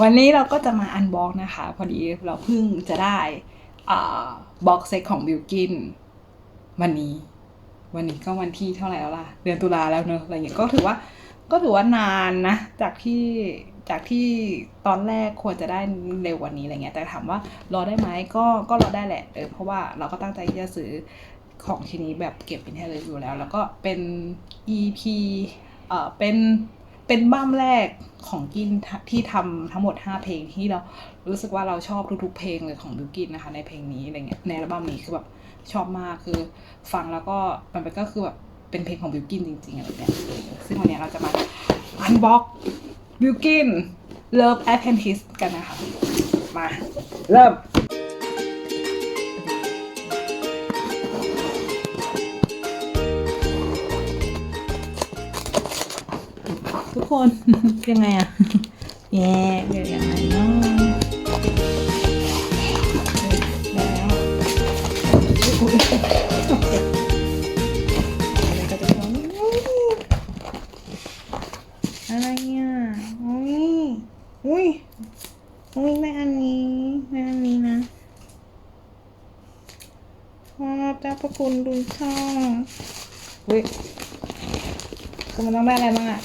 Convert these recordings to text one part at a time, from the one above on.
วันนี้เราก็จะมาอันบ็อกนะคะ พอดีเราเพิ่งจะได้บ็อกเซตของบิลกินวันนี้ วันนี้ก็วันที่เท่าไหร่แล้วล่ะ เดือนตุลาแล้วเนอะอะไรเงี้ยก็ถือว่าก็ถือว่านานนะ จากที่จากที่ตอนแรกควรจะได้เร็วกว่านี้อะไรเงี้ยแต่ถามว่ารอได้ไหมก็ก็รอได้แหละเออเพราะว่าเราก็ตั้งใจที่จะซื้อของชิ้นนี้แบบเก็บเป็นให้เลยอยู่แล้ว แล้วก็เป็น EP เอ่อเป็น เป็นบั้มแรกของกินที่ทำทั้งหมด 5 เพลงที่เรารู้สึกว่าเราชอบทุกๆเพลงเลยของบิวกินนะคะในเพลงนี้อะไรเงี้ยในอัลบั้มนี้คือแบบชอบมากคือฟังแล้วก็มันก็คือแบบเป็นเพลงของบิวกินจริงๆอะไรแบบเนี้ยซึ่งวันนี้เราจะมาอันบ็อกบิวกิน Love Apprentice กันนะคะ มา เริ่ม คน ยังไงอะแย่เดี๋ยวยังไงเนาะแล้วอะไรเนี่ยอุ้ยอุ้ยอุ้ยในอันนี้ในอันนี้นะขอบเจ้าพระคุณดูช่องอุ้ยคือมันต้องได้อะไรบ้างอะ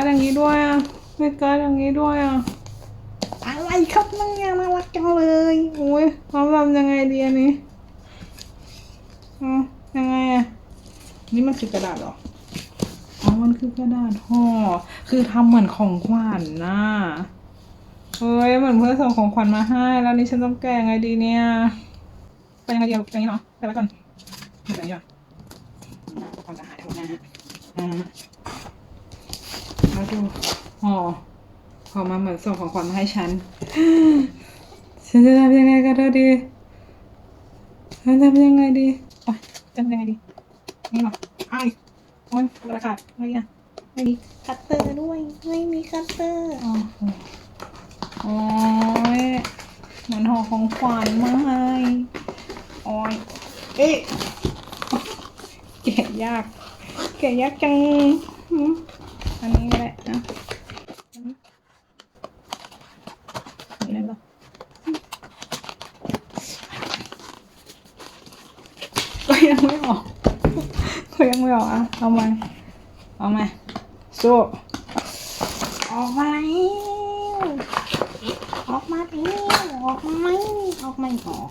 การ์ดอย่างนี้ด้วยอะมีการ์ดอย่างนี้ด้วยอะอะไรครับนั่งยังน่ารักจังเลยโอ้ยเราทำยังไงดีอันนี้อ๋อยังไงอะนี่มันคือกระดาษเหรออ๋อมันคือกระดาษห่อคือทำเหมือนของขวัญน่ะเฮ้ยเหมือนเพื่อนส่งของขวัญมาให้ แล้วนี่ฉันต้องแก้ไงดีเนี่ยไปยังไงดีอย่างนี้เนาะไปไว้ก่อนไปอย่างนี้ก่อนความจะหายทั้งหมดนะฮะ อ่าแล้วดูห่อห่อมาเหมือนส่งของขวัญมาให้ฉัน ฉันจะทำยังไงกันเธอดีฉันทำยังไงดีโอ๊ยจะทำยังไงดี นี่เหรออ้ายโอ๊ยกระดาษอะไรอะไม่มีคัตเตอร์ด้วย ไม่มีคัตเตอร์อ๋อโอ้ยเหมือนห่อของขวัญมาให้โอ้ยเอ๊ะแกะยาก แกะยากจังหืมอันนี้ก็ได้นะนี่ได้ปะก็ยังไม่ออกก็ยังไม่ ออกอะเอามาเอามาสู้ออกมาแล้วออกมาดิออกไม่ออกไม่ออก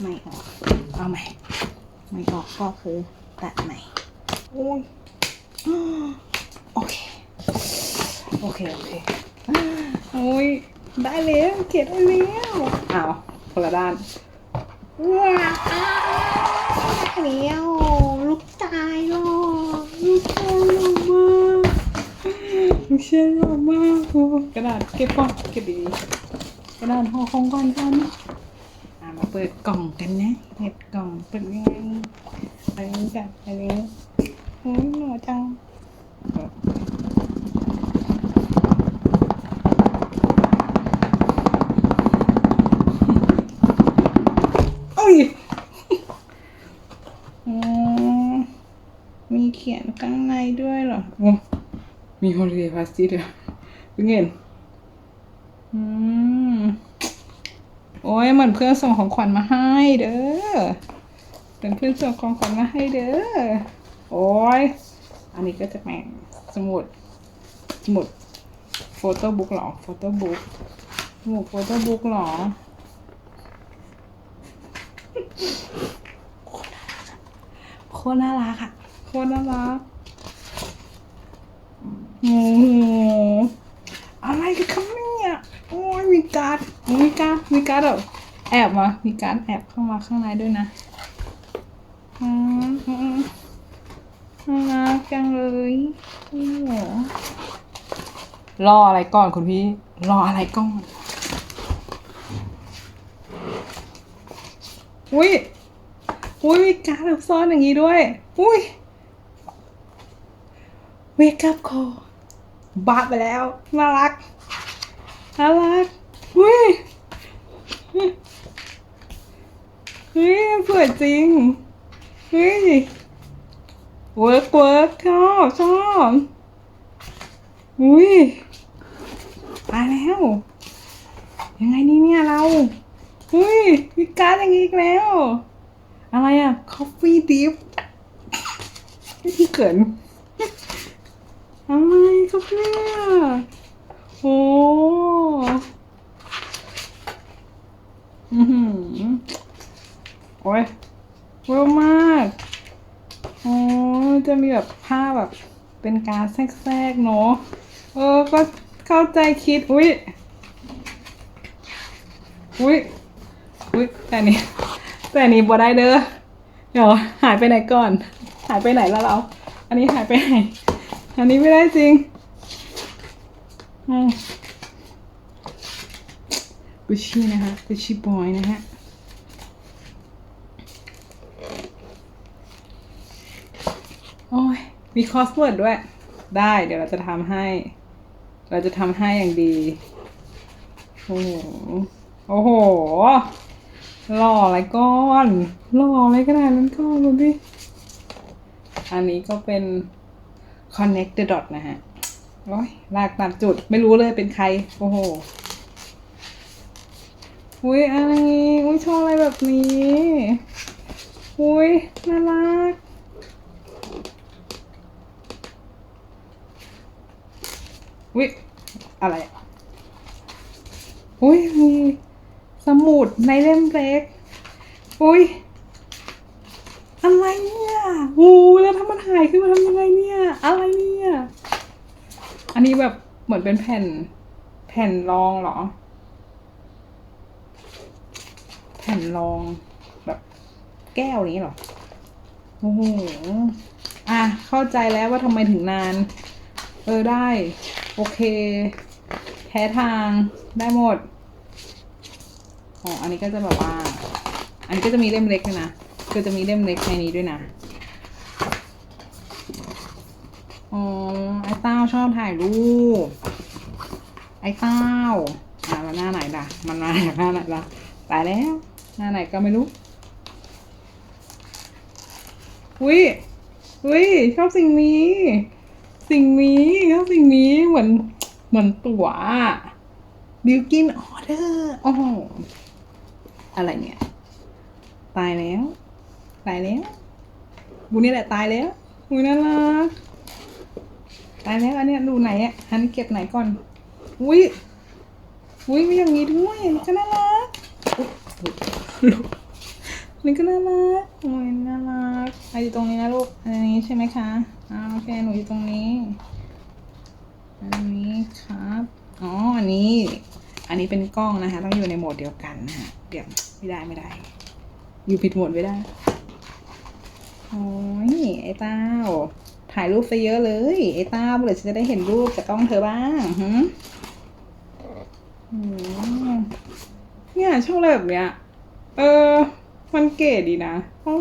ไม่ออกเอาใหม่ไม่ออกก็คือตัดใหม่โอ้ยโอเคโอเคโอเคโอ้ยได้แล้วเขียนได้แล้วอ้าวคนละด้านว้าวเลี้ยวลูก ตายหรอลูกตายหรอมากลูกเชื่อหรอมากโอ้กระดาษเก็บก่อนเก็บดีๆกระดาษห่อของก่อนกันอ่ามาเปิดกล่องกันนะเปิดกล่องเปิดยังไงอันนี้กับอันนี้โอ้ยหนูจังโอ้ย อ๋อ มีเขียนข้างในด้วยเหรอโอ้ มีฮอลิเดย์พาสตี้ด้วยเพิ่งเห็นอืมโอ้ยเหมือนเพื่อนส่งของขวัญมาให้เด้อเป็นเพื่อนส่งของขวัญมาให้เด้อ โอ้ย อันนี้ก็จะแม่งสมุด สมุดโฟโต้บุ๊กหรอ โฟโต้บุ๊กสมุดโฟโต้บุ๊กหรอโคตรน่ารักอะโคตรน่ารักโอะไรกันครับเนี่ยโอ้ยมีการ์ดมีการ์ดมีการ์ดแบบแอบมามีการ์ดแอบเข้ามาข้างในด้วยนะอืมอืมน่ารักจังเลยโอ้โหรออะไรก่อนคุณพี่ รออะไรก่อน อุ้ย อุ้ยมีการดแบบซ่อนอย่างนี้ด้วย อุ้ยเวกั บ้าไปแล้วน่ารักน่ารักอุ้ยเฮ้ยสวยจริงเฮ้ยเวิร์กเวิร์กชอบชอบอุ้ยตายแล้ว ยังไงนี่เนี่ยเราอุ้ยมีการ์ดอย่างนี้อีกแล้ว อะไรอะ coffee dip ที่เขิน อะไรครับเนี่ยโอ้อือหือโอ้ยเวอร์มากโอ้จะมีแบบผ้าแบบเป็นการแทรกๆเนาะเออ ก็เข้าใจคิด อุ้ยอุ้ยอุ้ยแต่นี้แต่นนี้บ่ได้เด้อ เดี๋ยวหายไปไหนก่อน หายไปไหนแล้วเรา อันนี้หายไปไหน อันนี้ไม่ได้จริงกุชชี่นะคะกุชชี่บอยนะฮะโอ้ย มีคอสเวิร์ดด้วย ได้เดี๋ยวเราจะทำให้ เราจะทำให้อย่างดี โอ้โห โอ้โห หล่ออะไรก้อน หล่ออะไรขนาดนั้นก้อนดูดิ อันนี้ก็เป็น connect the dot นะฮะ โอ้ยลากตามจุดไม่รู้เลยเป็นใคร โอ้โหอุ้ยอะไรอุ้ยชอบอะไรแบบนี้อุ้ยน่ารักอุ้ยอะไรอุ้ยมีสมุดในเล่มเล็กอุ้ย อะไรเนี่ยโอ้แล้วถ้ามันหายขึ้นมาทำยังไงเนี่ย อะไรเนี่ย อันนี้แบบเหมือนเป็นแผ่น แผ่นรองเหรอ แผ่นรองแบบแก้วนี้เหรอ โอ้โห อะ เข้าใจแล้วว่าทำไมถึงนาน เออได้ โอเค แพ้ทางได้หมดอ๋ออันนี้ก็จะแบบว่า อันนี้ก็จะมีเล่มเล็กนะ ก็จะมีเล่มเล็กในนี้ด้วยนะ อ๋อ ไอ้เต้าชอบถ่ายรูป ไอ้เต้าอ่ามันหน้าไหนล่ะ มันมาจากหน้าไหนล่ะ ตายแล้ว หน้าไหนก็ไม่รู้ อุ้ยอุ้ยชอบสิ่งนี้ สิ่งนี้ชอบสิ่งนี้ เหมือน เหมือนตั๋วบิวกินออเดอร์อ้โหอะไรเนี่ย ตายแล้ว ตายแล้วบูนี่แหละตายแล้วบูน่ารักตายแล้วอันเนี้ยดูไหนอะอันนี้เก็บไหนก่อนอุ้ยอุ้ยมีอย่างนี้ด้วยก็น่ารักอุ๊ยอุ๊ยลูกนี่ก็น่ารักโอ้ยน่ารักออยู่ตรงนี้นะลูกอันนี้ใช่ไหมคะอ่าโอเคหนูอยู่ตรงนี้ อันนี้ครับอ๋ออันนี้ อันนี้เป็นกล้องนะคะ ต้องอยู่ในโหมดเดียวกันนะฮะเดี๋ยวไม่ได้ไม่ได้ อยู่ผิดโหมดไม่ได้ โอ้ยไอ้เต้า ถ่ายรูปซะเยอะเลย ไอ้เต้าเมื่อไหร่ฉันจะได้เห็นรูปจากกล้องเธอบ้างหืมเนี่ยชอบอะไรแบบเนี้ย เออ มันเก๋ดีนะโอ้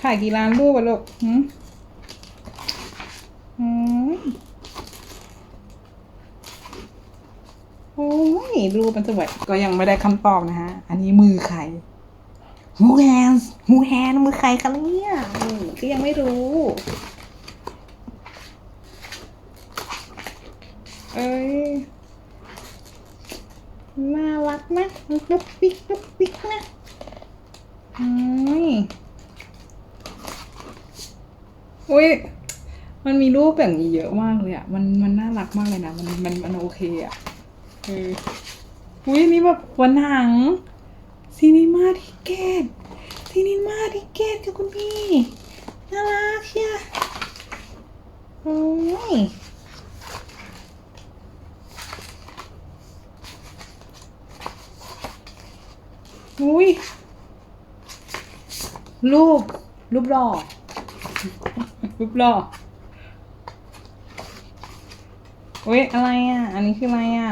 ถ่ายกี่ล้านรูปอะลูกหืมอืมโอ้ยรูปมันสวยก็ยังไม่ได้คำตอบนะฮะ อันนี้มือใคร Who hands Who hand มือใครคะเนี่ยก็ยังไม่รู้ เอ้ยน่ารักนะลุกปิ๊กลุกปิ๊กนะอืมอุ้ยมันมีรูปแบบนี้เยอะมากเลยอะ มันมันน่ารักมากเลยนะ มันมันมันโอเคอะเอออุ้ยนี่แบบวันหนัง ซีนีมาทิเกตซีนีมาทิเกตค่ะคุณพี่ น่ารักเชียโอ้ยอุ้ยรูป รูปหล่อรูปหล่ออุ้ยอะไรอะ อันนี้คืออะไรอะ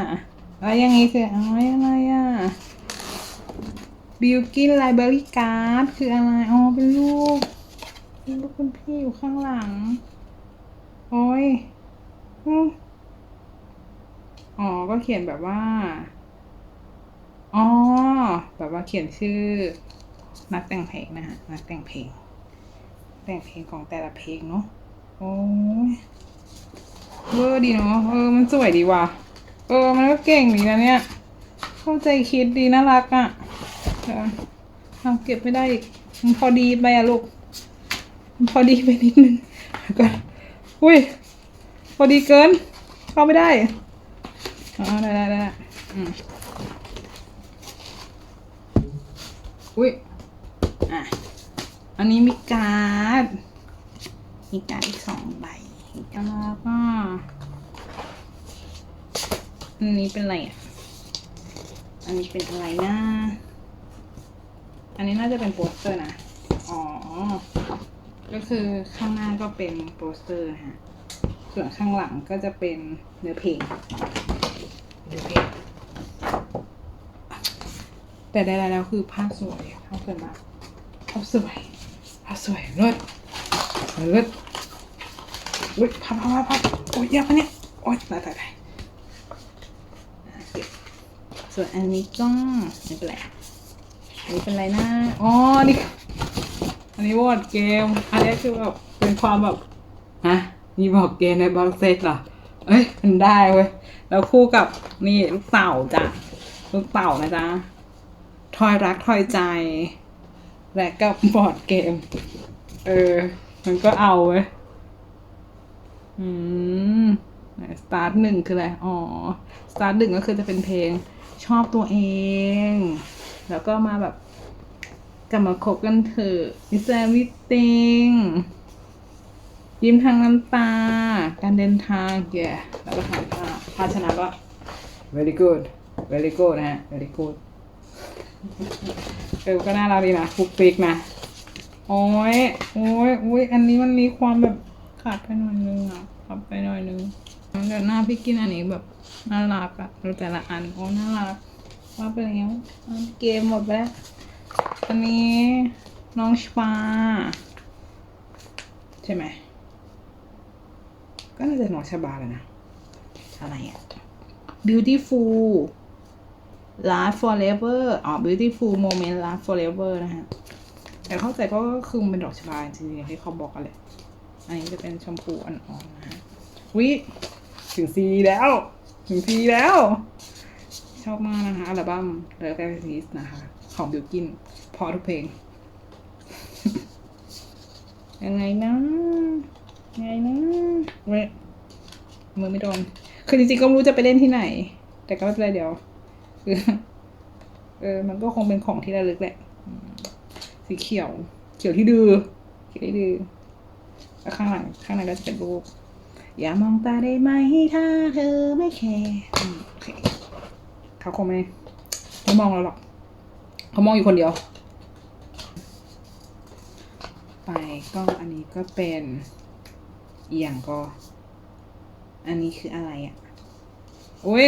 อะไรอย่างงี้คืออะไรอะไรอะ บิวกินไลบรารีการ์ดคืออะไร อ๋อ เป็นรูปเป็นรูปคุณพี่อยู่ข้างหลัง โอ้ยอ๋อ ก็เขียนแบบว่า อ๋อ แบบว่าเขียนชื่อ นักแต่งเพลงนะฮะ นักแต่งเพลง แต่งเพลงของแต่ละเพลงเนาะ โอ้ยเวอร์ดีเนาะ เออ มันสวยดีว่ะ เออ มันก็เก่งดีนะเนี่ย เข้าใจคิดดีน่ารักอะ่ะ เดี๋ยวทำเก็บไม่ได้อีกมันพอดีไปอะลูกมันพอดีไปนิดนึงก่อนอุ้ยพอดีเกิน เข้าไม่ได้อ๋อได้ได้ได้อืมอุ้ยอะอันนี้มีการ์ดมีการ์ดอีกสองใบแล้วก็อันนี้เป็นอะไรอะ อันนี้เป็นอะไรนะ อันนี้น่าจะเป็นโปสเตอร์นะ อ๋อ ก็คือข้างหน้าก็เป็นโปสเตอร์ฮะ ส่วนข้างหลังก็จะเป็นเนื้อเพลงเนื้อเพลง แต่ใดๆแล้วคือภาพสวยภาพสวยมากภาพสวยภาพสวยเลิศเลิศอุ้ยภาพภาพภาพโอ้ยยากปะเนี่ยโอ้ยตายตายตายอ่ส่วนอันนี้ก็ไม่เป็นไร นนี้เป็นไรนะ อ๋อ นี่ อันนี้บอดเกม อันนี้คือแบบเป็นความแบบ ฮะ มีบอร์ดเกมในบ็อกเซตเหรอ เอ้ย มันได้เว้ย แล้วคู่กับนี่ลูกเต่าจ้ะ ลูกเต่านะจ๊ะ ทอยรักทอยใจ และกับบอร์ดเกม เออ มันก็เอาเว้ย อืมสตาร์ทหนึ่งคืออะไร อ๋อ สตาร์ทหนึ่งก็คือจะเป็นเพลงชอบตัวเอง แล้วก็มาแบบกลับมาคบกันเถอะ Is everything ยิ้มทางน้ำตา การเดินทาง yeah แล้วก็ทางภาพภาชนะก็ very good very good นะฮะ very good เออก็น่ารักดีนะฟุกฟิกนะ โอ้ย โอ้ยโอ้ยอันนี้มันมีความแบบขาดไปหน่อยนึงอะขาดไปหน่อยนึงเดี๋ยวหน้าพี่กินอันนี้แบบน่ารักอะดูแต่ละอัน โอ้ น่ารัก ว่าไปแล้วเกมหมดไปแล้วอันนี้น้องชปาใช่ไหม ก็น่าจะน้องชบาแหละนะ อะไรอะ beautiful last forever อ๋อ beautiful moment last forever นะฮะ แต่เข้าใจก็คือมันเป็นดอกชบาจริงๆอย่างที่เขาบอกกันเลยอันนี้จะเป็นชมพูอ่อนๆนะฮะวิถึงซีแล้ว ถึงซีแล้ว อบมากนะคะอัลบั้ม The a n t a s นะคะ ของบิวกินพอทุกเพลง ยังไงนะยังไงนะเมือไม่โดนคือจริงๆก็ไม่รู้จะไปเล่นที่ไหน แต่ก็ไม่เป็นไรเดี๋ยวคือเออมันก็คงเป็นของที่ระลึกแหละ สีเขียว เขียวที่ดื้อเขียวที่ดื้อแล้วข้างหลังข้างในก็จะเป็นรูปอย่ามองตาได้ไหมถ้าเธอไม่แคร์โอเค เขาคงไม่ไม่มองเราหรอก เขามองอยู่คนเดียว ไปก็อันนี้ก็เป็นเอียงก็ อันนี้คืออะไรอะ่ะโอ้ย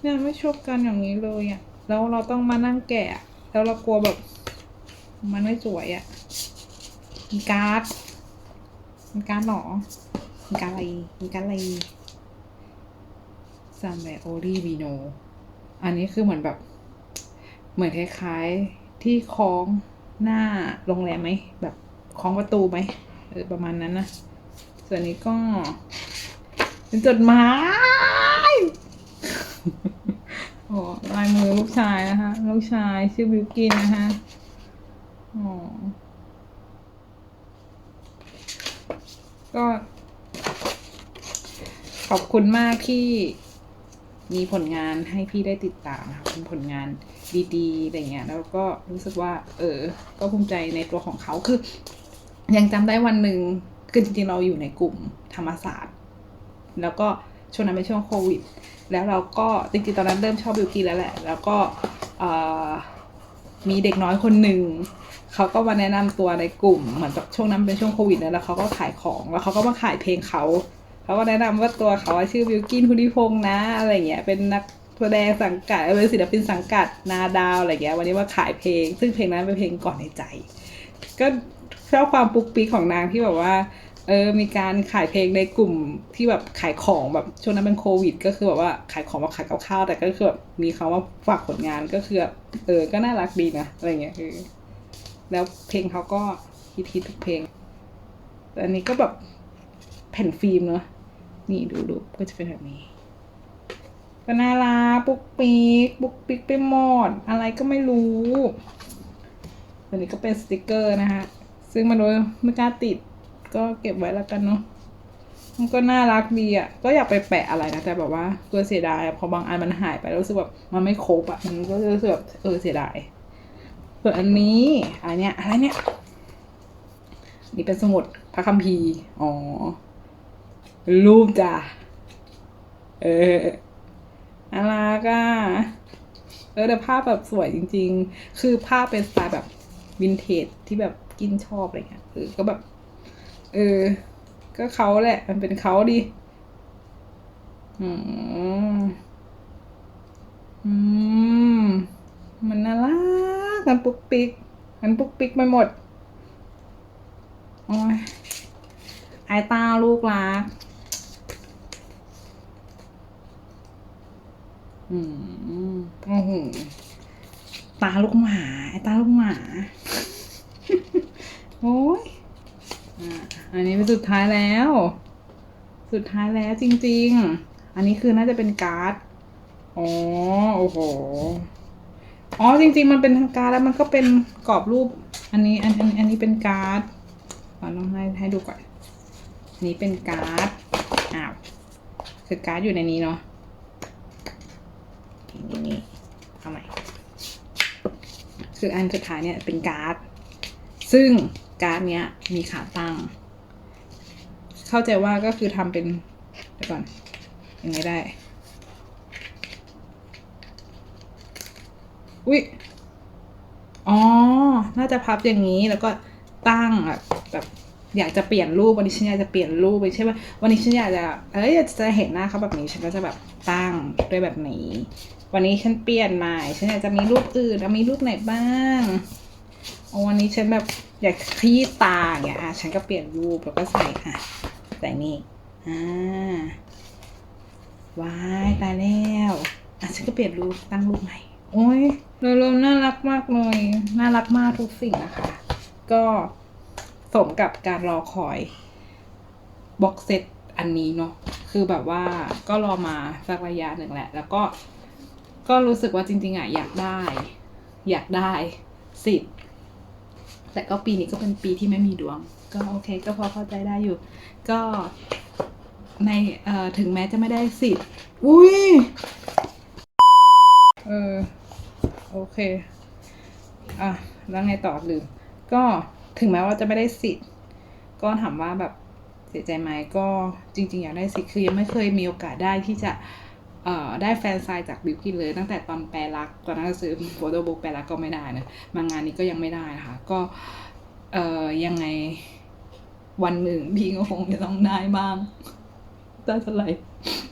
เนี่ยไม่ชอบกันอย่างนี้เลยอะ่ะ แล้วเราต้องมานั่งแกะ แล้วเรากลัวแบบ มันไม่สวยอะ่ะมีการ์ดมีการ์ดหรอมีการ์ดอะไรมีการ์ดอะไรซัมแบโอลีวีโน อันนี้คือเหมือนแบบ เหมือนคล้ายๆที่คล้องหน้าโรงแรมไหมแบบคล้องประตูไหมเออประมาณนั้นนะส่วนนี้ก็ เป็นจดหมายโอ้ลายมือลูกชายนะคะลูกชายชื่อบิวกินนะคะอ๋อก็ขอบคุณมากที่ มีผลงานให้พี่ได้ติดตามนะคะเป็นผลงานดีๆอะไรเงี้ยแล้วก็รู้สึกว่า เออ ก็ภูมิใจในตัวของเขาคือ ยังจำได้วันหนึ่งคือจริงๆเราอยู่ในกลุ่มธรรมศาสตร์ แล้วก็ช่วงนั้นเป็นช่วงโควิด แล้วเราก็จริงๆตอนนั้นเริ่มชอบบิวกินแล้วแหละ แล้วก็มีเด็กน้อยคนหนึ่งเขาก็มาแนะนำตัวในกลุ่มเหมือนกับช่วงนั้นเป็นช่วงโควิดนะแล้วเขาก็ขายของแล้วเขาก็มาขายเพลงเขา เขาก็แนะนำว่าตัวเขาชื่อบิวกินพุทธิพงษ์นะ อะไรเงี้ยเป็นนักแสดงสังกัดเป็นศิลปินสังกัดนาดาวอะไรเงี้ยวันนี้มาขายเพลง ซึ่งเพลงนั้นเป็นเพลงก่อนในใจ ก็ชอบความปุ๊กปิ๊กของนางที่แบบว่าเออมีการขายเพลงในกลุ่มที่แบบขายของแบบช่วงนั้นเป็นโควิด ก็คือแบบว่าขายของมาขายกับข้าวแต่ก็คือแบบมีเขามาฝากผลงานก็คือแบบเออก็น่ารักดีนะอะไรเงี้ยคือแล้วเพลงเขาก็ฮิตฮิตทุกเพลงแต่อันนี้ก็แบบแผ่นฟิล์มเนอะ นี่ดูดูก็จะเป็นแบบนี้ ก็น่ารักปุ๊กปิ๊กปุ๊กปิ๊กไปหมด อะไรก็ไม่รู้ตัวนี้ก็เป็นสติกเกอร์นะฮะซึ่งมันดูไม่กล้าติด ก็เก็บไว้แล้วกันเนาะมันก็น่ารักดีอะ ก็อยากไปแปะอะไรนะ แต่แบบว่าตัวเสียดายพอบางอันมันหายไปแล้วรู้สึกแบบมันไม่ครบอะ มันก็รู้สึกแบบเออเสียดายส่วนอันนี้อันเนี้ยอะไรเนี่ยนี่เป็นสมุดพระคัมภีร์ อ๋อ รูปจ้ะ เออน่ารักอะเออแต่ภาพแบบสวยจริง ๆ คือภาพเป็นสไตล์แบบวินเทจที่แบบกินชอบอะไรเงี้ยเออก็แบบ เออ ก็เขาแหละ มันเป็นเขาดิอืมอืม มันน่ารักมันปุกปิกมันปุกปิกไปหมด โอ้ยไอตาลูกรัก อืมโอ้โหตาลูกหมาไอตาลูกหมา โอ้ยอะอันนี้เป็นสุดท้ายแล้ว สุดท้ายแล้วจริง ๆ อันนี้คือน่าจะเป็นการ์ด อ๋อ โอ้โห อ๋อ จริง ๆ มันเป็นทางการ์ดแล้วมันก็เป็นกรอบรูป อันนี้ อันอันอันนี้เป็นการ์ดขอลองให้ให้ดูก่อน อันนี้เป็นการ์ด อ้าว คือการ์ดอยู่ในนี้เนาะ นี่เอาใหม่ คืออันสุดท้ายเนี่ยเป็นการ์ด ซึ่งการ์ดเนี้ยมีขาตั้ง เข้าใจว่าก็คือทำเป็นเดี๋ยวก่อนยังไงได้ อุ๊ย อ๋อ น่าจะพับอย่างนี้แล้วก็ตั้งแบบแบบอยากจะเปลี่ยนรูปวันนี้ฉันอยากจะเปลี่ยนรูปไม่ใช่ว่าวันนี้ฉันอยากจะเอ้ยอยากจะเห็นหน้าเขาแบบนี้ฉันก็จะแบบตั้งด้วยแบบนี้ วันนี้ฉันเปลี่ยนใหม่ ฉันอยากจะมีรูปอื่นแล้วมีรูปไหนบ้างโอ้วันนี้ฉันแบบอยากขยี้ตาอย่างเงี้ยอะฉันก็เปลี่ยนรูปแล้วก็ใส่อะใส่นี่อ่าว้ายตายแล้วอะฉันก็เปลี่ยนรูปตั้งรูปใหม่โอ้ยรวมน่ารักมากเลยน่ารักมากทุกสิ่งนะคะ ก็สมกับการรอคอยบ็อกเซตอันนี้เนาะคือแบบว่าก็รอมาสักระยะหนึ่งแหละ แล้วก็ ก็รู้สึกว่าจริง ๆอะอยากได้ อยากได้สิทธิ์แต่ก็ปีนี้ก็เป็นปีที่ไม่มีดวง ก็โอเค ก็พอเข้าใจได้อยู่ ก็ในเอ่อถึงแม้จะไม่ได้สิทธิ์อุ้ยเออโอเค อะ แล้วไงต่อลืม ก็ถึงแม้ว่าจะไม่ได้สิทธิ์ ก็ถามว่าแบบเสียใจไหมก็จริง ๆ อยากได้สิทธิ์คือยังไม่เคยมีโอกาสได้ที่จะ ได้แฟนไซน์จากบิวกินเลย ตั้งแต่ตอนแปลรักตอนนั้นซื้อโฟโต้บุ๊กแปลรักก็ไม่ได้นะมางานนี้ก็ยังไม่ได้นะคะ ก็เอ่อยังไงวันหนึ่งพี่ก็คงจะต้องได้บ้างได้เท่าไหร่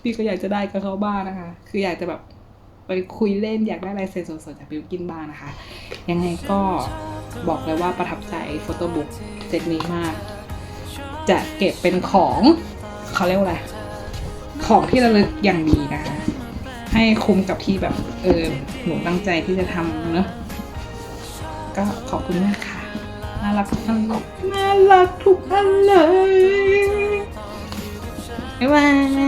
พี่ก็อยากจะได้กับเขาบ้างนะคะ คืออยากจะแบบไปคุยเล่นอยากได้ลายเซ็นสดๆจากบิวกินบ้างนะคะ ยังไงก็บอกเลยว่าประทับใจโฟโต้บุ๊กเซตนี้มาก จะเก็บเป็นของเขาเรียกว่าอะไร ของที่ระลึกอย่างดีนะคะ ให้คุ้มกับที่แบบเออหนูตั้งใจที่จะทำเนอะก็ขอบคุณมากค่ะน่ารักทุกอันน่ารักทุกอันเลยบ๊ายบาย